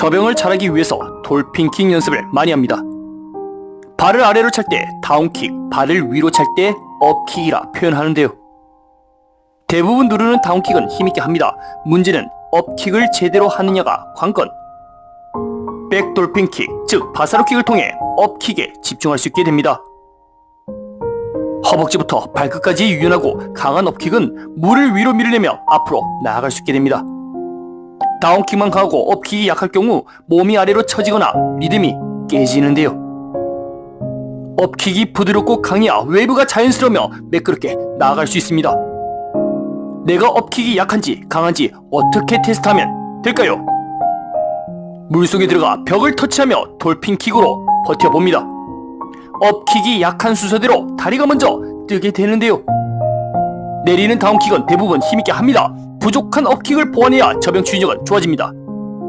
저병을 잘하기 위해서 돌핀킥 연습을 많이 합니다. 발을 아래로 찰 때 다운킥, 발을 위로 찰 때 업킥이라 표현하는데요. 대부분 누르는 다운킥은 힘있게 합니다. 문제는 업킥을 제대로 하느냐가 관건. 백돌핀킥, 즉 바사로킥을 통해 업킥에 집중할 수 있게 됩니다. 허벅지부터 발끝까지 유연하고 강한 업킥은 물을 위로 밀어내며 앞으로 나아갈 수 있게 됩니다. 다운킥만 강하고 업킥이 약할 경우 몸이 아래로 처지거나 리듬이 깨지는데요. 업킥이 부드럽고 강해야 웨이브가 자연스러우며 매끄럽게 나아갈 수 있습니다. 내가 업킥이 약한지 강한지 어떻게 테스트하면 될까요? 물속에 들어가 벽을 터치하며 돌핀킥으로 버텨봅니다. 업킥이 약한 순서대로 다리가 먼저 뜨게 되는데요. 내리는 다운킥은 대부분 힘있게 합니다. 부족한 업킥을 보완해야 저병 추진력은 좋아집니다.